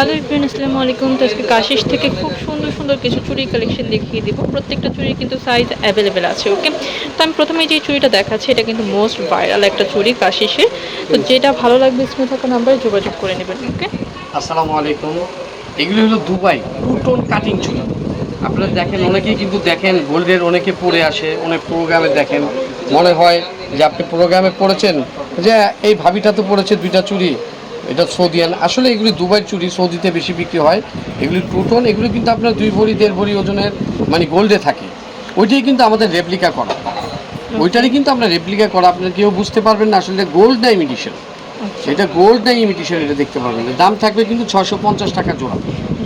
Hello Ibrahim আসসালামু আলাইকুম। তো আজকে কাশিস থেকে খুব সুন্দর সুন্দর কিছু চুড়ি কালেকশন দেখিয়ে দিব। প্রত্যেকটা চুড়ি কিন্তু সাইজ অ্যাভেলেবেল আছে ওকে তো আমি প্রথমে যে চুড়িটা দেখাচ্ছি এটা কিন্তু মোস্ট ভাইরাল একটা চুড়ি কাশিসের। তো যেটা ভালো লাগবে স্ক্রিনে থাকা নাম্বারে যোগাযোগ করে নেবেন ওকে আসসালামু আলাইকুম। এগুলো হলো দুবাই টু টোন কাটিং চুড়ি। আপনারা দেখেন অনেকেই কিন্তু দেখেন গোল্ডের অনেকে পরে আসে অনেক প্রোগ্রামে দেখেন। মনে হয় যে আপনি প্রোগ্রামে পড়েছেন যে এই ভাবিটা তো পড়েছে দুইটা চুড়ি। এটা সৌদি সৌদিয়ান আসলে এগুলি দুবাই চুরি সৌদিতে বেশি বিক্রি হয়। এগুলি টু টোন এগুলো কিন্তু আপনার দুই ভরি দেড় ভরি ওজনের মানে গোল্ডে থাকে। ওইটাই কিন্তু আমাদের রেপ্লিকা করা। ওইটারই কিন্তু আমরা রেপ্লিকা করা। আপনার কেউ বুঝতে পারবেন না আসলে গোল্ড না ইমিটেশন এটা গোল্ড না ইমিটেশন এটা দেখতে পারবেন দাম থাকবে কিন্তু ছশো পঞ্চাশ টাকা জোড়া।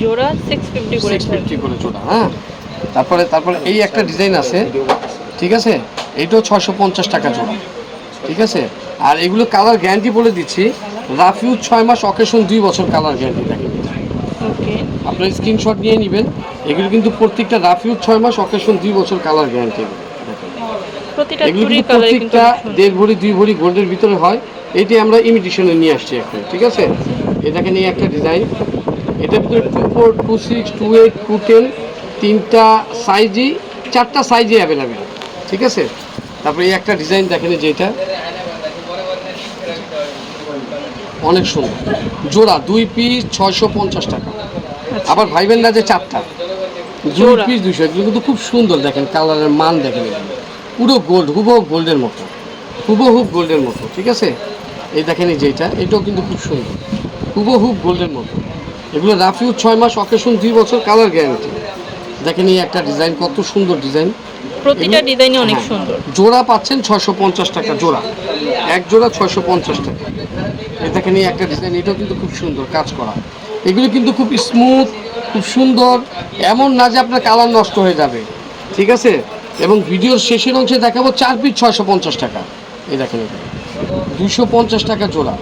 জোড়া সিক্স ফিফটি করে সিক্স ফিফটি করে জোড়া হ্যাঁ। তারপরে তারপরে এই একটা ডিজাইন আছে। ঠিক আছে? এইটাও ছশো পঞ্চাশ টাকা জোড়া। ঠিক আছে? আর এগুলো কালার গ্যারান্টি বলে দিচ্ছি। রাফিউজ ছয় মাস অকেশন দুই বছর কালার গ্যারান্টি থাকে। আপনার স্ক্রিনশট নিয়ে নেবেন। এগুলো কিন্তু প্রত্যেকটা রাফিউজ ছয় মাস অকেশন দুই বছর কালার গ্যারান্টি এগুলো কিন্তু প্রত্যেকটা দেড় ভরি দুই ভরি গোল্ডের ভিতরে হয়। এটি আমরা ইমিটেশনে নিয়ে আসছি এখন ঠিক আছে? এটাকে নিয়ে একটা ডিজাইন এটার ভিতরে two four two six two eight two ten তিনটা সাইজই চারটা সাইজই অ্যাভেলেবেল ঠিক আছে? তারপরে এই একটা ডিজাইন দেখেন এই যে এটা। অনেক সুন্দর। জোড়া দুই পিস ছয়শো পঞ্চাশ টাকা। আবার ভাইবেন না যে চারটা দুই পিস দুইশো এগুলো কিন্তু খুব সুন্দর দেখেন কালারের মান দেখেন। পুরো গোল্ড হুবহু গোল্ডের মতো হুবহু গোল্ডের মতো ঠিক আছে? এই দেখেন এই যেটা এটাও কিন্তু খুব সুন্দর হুবহু গোল্ডের মতো। এগুলো রাফিউ ছয় মাস অকেশন দুই বছর কালার গ্যারান্টি দেখেন এই একটা ডিজাইন কত সুন্দর ডিজাইন প্রতিটা ডিজাইনই অনেক হ্যাঁ। সুন্দর। জোড়া পাচ্ছেন ছশো পঞ্চাশ টাকা জোড়া। এক জোড়া ছশো পঞ্চাশ টাকা। এই নিয়ে একটা ডিজাইন এটাও কিন্তু খুব সুন্দর কাজ করা। এগুলো কিন্তু খুব স্মুথ খুব সুন্দর এমন না যে আপনার কালার নষ্ট হয়ে যাবে ঠিক আছে? এবং ভিডিওর শেষের অংশে দেখাবো চার পিস ছয়শো পঞ্চাশ টাকা। এই দেখেন দুশো পঞ্চাশ টাকা জোড়া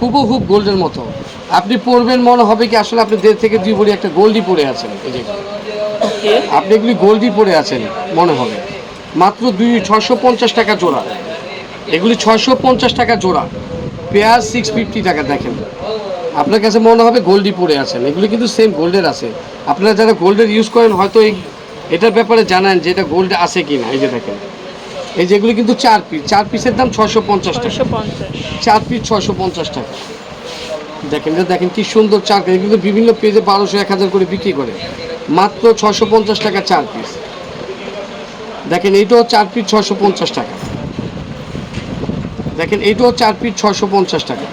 হুবহু গোল্ডের মতো। আপনি পরবেন মনে হবে কি আসলে আপনি দেড় থেকে দুই ভরি একটা গোল্ডই পরে আছেন। এই যে আপনি এগুলি গোল্ডই পরে আছেন মনে হবে। মাত্র দুই ছশো পঞ্চাশ টাকা জোড়া। এগুলি ছয়শো পঞ্চাশ টাকা জোড়া। পেঁয়াজ সিক্স ফিফটি টাকা দেখেন। আপনার কাছে মনে হবে গোল্ডই পরে আছেন। এগুলি কিন্তু সেম গোল্ডের আছে। আপনারা যারা গোল্ডের ইউজ করেন হয়তো এই এটার ব্যাপারে জানেন যে এটা গোল্ড আছে কি না এই যে দেখেন। এই যেগুলি কিন্তু চার পিস চার পিসের দাম ছশো পঞ্চাশ টাকা। চার পিস ছশো পঞ্চাশ টাকা। দেখেন এটা দেখেন কি সুন্দর চার পিস কিন্তু বিভিন্ন পেজে বারোশো এক হাজার করে বিক্রি করে। মাত্র ছশো পঞ্চাশ টাকা চার পিস দেখেন এইটাও চার পিস ছশো পঞ্চাশ টাকা। দেখেন এইটাও চার পিস ছশো পঞ্চাশ টাকা।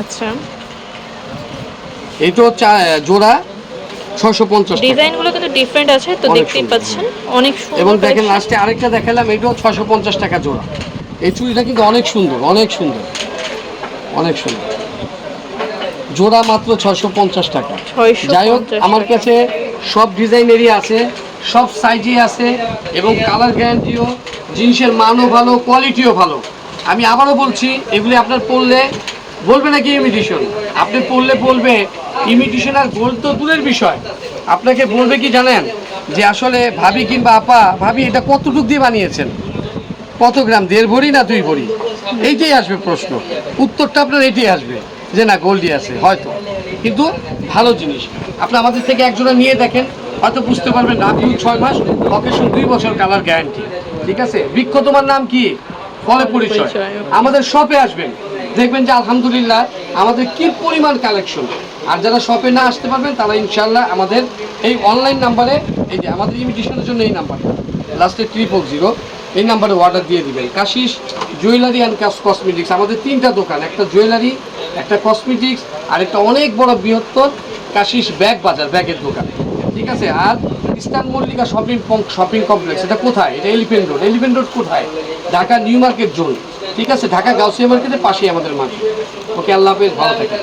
আচ্ছা। এইটাও চা- জোড়া ছশো পঞ্চাশ ডিজাইনগুলো কিন্তু ডিফারেন্ট আছে তো দেখতেই পাচ্ছেন অনেক সুন্দর এবং দেখেন লাস্টে আরেকটা দেখালাম এটাও ছশো পঞ্চাশ টাকা জোড়া। এই চুড়িটা কিন্তু অনেক সুন্দর অনেক সুন্দর। অনেক সুন্দর। জোড়া মাত্র ছশো পঞ্চাশ টাকা। যাই হোক আমার কাছে সব ডিজাইনেরই আছে সব সাইজই আছে এবং কালার গ্যারান্টিও জিনিসের মানও ভালো কোয়ালিটিও ভালো। আমি আবারও বলছি, এগুলি আপনার পড়লে বলবে নাকি ইমিটেশন আপনি পড়লে বলবে ইমিটেশন আর গোল্ড তো দূরের বিষয়। আপনাকে বলবে কি জানেন? যে আসলে ভাবি কিংবা আপা, ভাবি এটা কতটুক দিয়ে বানিয়েছেন? কত গ্রাম, দেড় ভরি না দুই ভরি? এইটাই আসবে প্রশ্ন। উত্তরটা আপনার এইটাই আসবে, যে না গোল্ডই আছে, হয়তো। কিন্তু ভালো জিনিস। আপনি আমাদের থেকে একজোড়া নিয়ে দেখেন, হয়তো বুঝতে পারবেন না ছয় মাস অকেশন দুই বছর কালার গ্যারান্টি ঠিক আছে? বৃক্ষ তোমার নাম কি? পরিচয়। পরিচয়। আমাদের শপে আসবেন দেখবেন যে আলহামদুলিল্লাহ আমাদের কি পরিমাণ কালেকশন আর যারা শপে না আসতে পারবেন তারা ইনশাল্লাহ আমাদের এই অনলাইন নাম্বারে এই যে আমাদের ইমিটেশনের জন্য এই নাম্বারটা লাস্টে ট্রিপল জিরো এই নাম্বারে অর্ডার দিয়ে দিবেন। কাশিস জুয়েলারি অ্যান্ড কসমেটিক্স আমাদের তিনটা দোকান একটা জুয়েলারি একটা কসমেটিক্স আর একটা অনেক বড় বৃহত্তর কাশিস ব্যাগ বাজার ব্যাগের দোকান। ঠিক আছে? আর eastern Mallika shopping shopping complex, এটা কোথায়? এটা এলিফেন্ট রোড এলিফেন্ট রোড কোথায়? Dhaka new market zone. ঠিক আছে? ঢাকা গাউসিয়া মার্কেটের পাশেই আমাদের মার্কেট ওকে, আল্লাহ হাফেজ, ভালো থাকে